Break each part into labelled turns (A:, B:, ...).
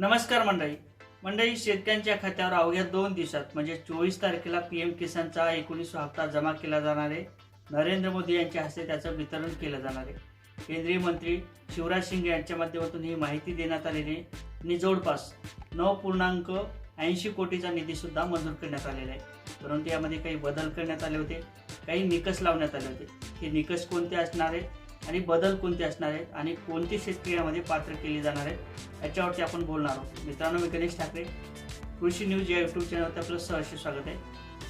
A: नमस्कार मंडळी. मंडळी शेतकऱ्यांच्या खात्यावर अवघ्या दोन दिवसात म्हणजे चोवीस तारखेला पी एम किसानचा एकोणीसवा हप्ता जमा केला जाणार आहे. नरेंद्र मोदी यांच्या हस्ते त्याचं वितरण केलं जाणार आहे. केंद्रीय मंत्री शिवराज सिंग यांच्या माध्यमातून ही माहिती देण्यात आलेली आहे. आणि जवळपास नऊ पूर्णांक ऐंशी कोटीचा निधीसुद्धा मंजूर करण्यात आलेला आहे. परंतु यामध्ये काही बदल करण्यात आले होते. काही निकष लावण्यात आले होते. हे निकष कोणते असणार आहे? आणि बदल कोणते असणार आहेत आणि कोणती शेतकऱ्यामध्ये पात्र केले जाणार आहेत याच्यावरती आपण बोलणार आहोत. मित्रांनो मी गणेश ठाकरे. कृषी न्यूज या यूट्यूब चॅनलवरती आपलं सहर्ष स्वागत आहे.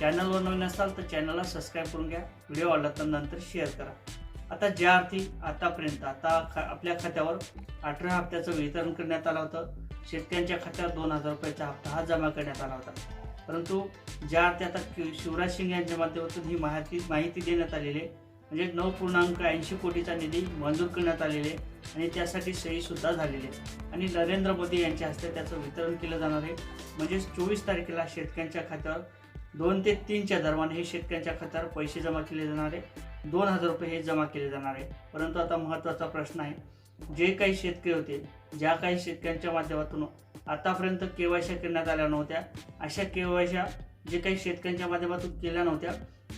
A: चॅनलवर नवीन असाल तर चॅनलला सबस्क्राईब करून घ्या. व्हिडिओ आवडला तर नंतर शेअर करा. आता ज्या अर्थी आतापर्यंत आता आपल्या खात्यावर अठरा हप्त्याचं वितरण करण्यात आलं होतं. शेतकऱ्यांच्या खात्यावर दोन हजार रुपयाचा हप्ता हा जमा करण्यात आला होता. परंतु ज्या अर्थी आता शिवराज सिंग यांच्या माध्यमातून ही माहिती माहिती देण्यात आलेली आहे म्हणजे नऊ पूर्णांक ऐंशी कोटीचा निधी मंजूर करण्यात आलेले आणि त्यासाठी सहीसुद्धा झालेली आहे. आणि नरेंद्र मोदी यांच्या हस्ते त्याचं वितरण केलं जाणार आहे. म्हणजेच चोवीस तारखेला शेतकऱ्यांच्या खात्यावर दोन ते तीनच्या दरम्यान हे शेतकऱ्यांच्या खात्यावर पैसे जमा केले जाणार आहे. दोन हजार रुपये हे जमा केले जाणार आहे. परंतु आता महत्त्वाचा प्रश्न आहे. जे काही शेतकरी होते ज्या काही शेतकऱ्यांच्या माध्यमातून आतापर्यंत केवायशा करण्यात आल्या नव्हत्या अशा केवायशा जे काही शेतकऱ्यांच्या माध्यमातून केल्या नव्हत्या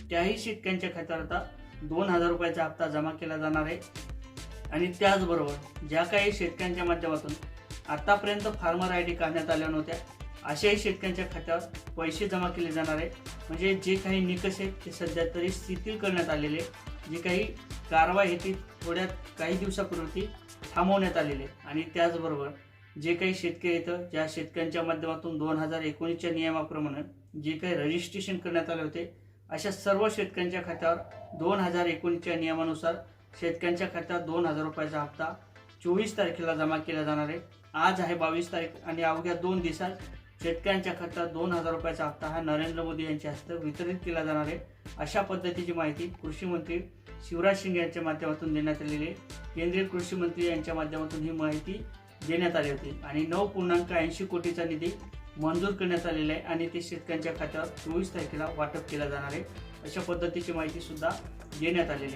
A: त्याही शेतकऱ्यांच्या खात्यावर आता दोन हजार रुपयाचा हप्ता जमा केला जाणार आहे. आणि त्याचबरोबर ज्या काही शेतकऱ्यांच्या माध्यमातून आतापर्यंत फार्मर आय डी काढण्यात आल्या नव्हत्या अशाही शेतकऱ्यांच्या खात्यावर पैसे जमा केले जाणार आहे. म्हणजे जे काही निकष आहेत ते सध्या तरी शिथिल करण्यात आलेले जे काही कारवाई आहे ती थोड्या काही दिवसापूर्वी थांबवण्यात आलेली आहे आणि त्याचबरोबर जे काही शेतकरी येतं ज्या शेतकऱ्यांच्या माध्यमातून दोन हजार एकोणीसच्या नियमाप्रमाणे जे काही रजिस्ट्रेशन करण्यात आले होते अशा सर्व शेतकऱ्यांच्या खात्यावर दोन हजार एकोणीसच्या नियमानुसार शेतकऱ्यांच्या खात्यात दोन हजार रुपयाचा हप्ता चोवीस तारखेला जमा केला जाणार आहे. आज आहे बावीस तारीख आणि अवघ्या दोन दिवसात शेतकऱ्यांच्या खात्यात दोन हजार रुपयाचा हप्ता हा नरेंद्र मोदी यांच्या हस्ते वितरित केला जाणार आहे. अशा पद्धतीची माहिती कृषी मंत्री शिवराज सिंग यांच्या माध्यमातून देण्यात आलेली आहे. केंद्रीय कृषी मंत्री यांच्या माध्यमातून ही माहिती देण्यात आली होती. आणि नऊ पूर्णांक ऐंशी कोटीचा निधी मंजूर करण्यात आलेले आहे आणि ते शेतकऱ्यांच्या खात्यावर चोवीस तारखेला वाटप केला जाणार आहे. अशा पद्धतीची माहिती सुद्धा देण्यात आलेली आहे.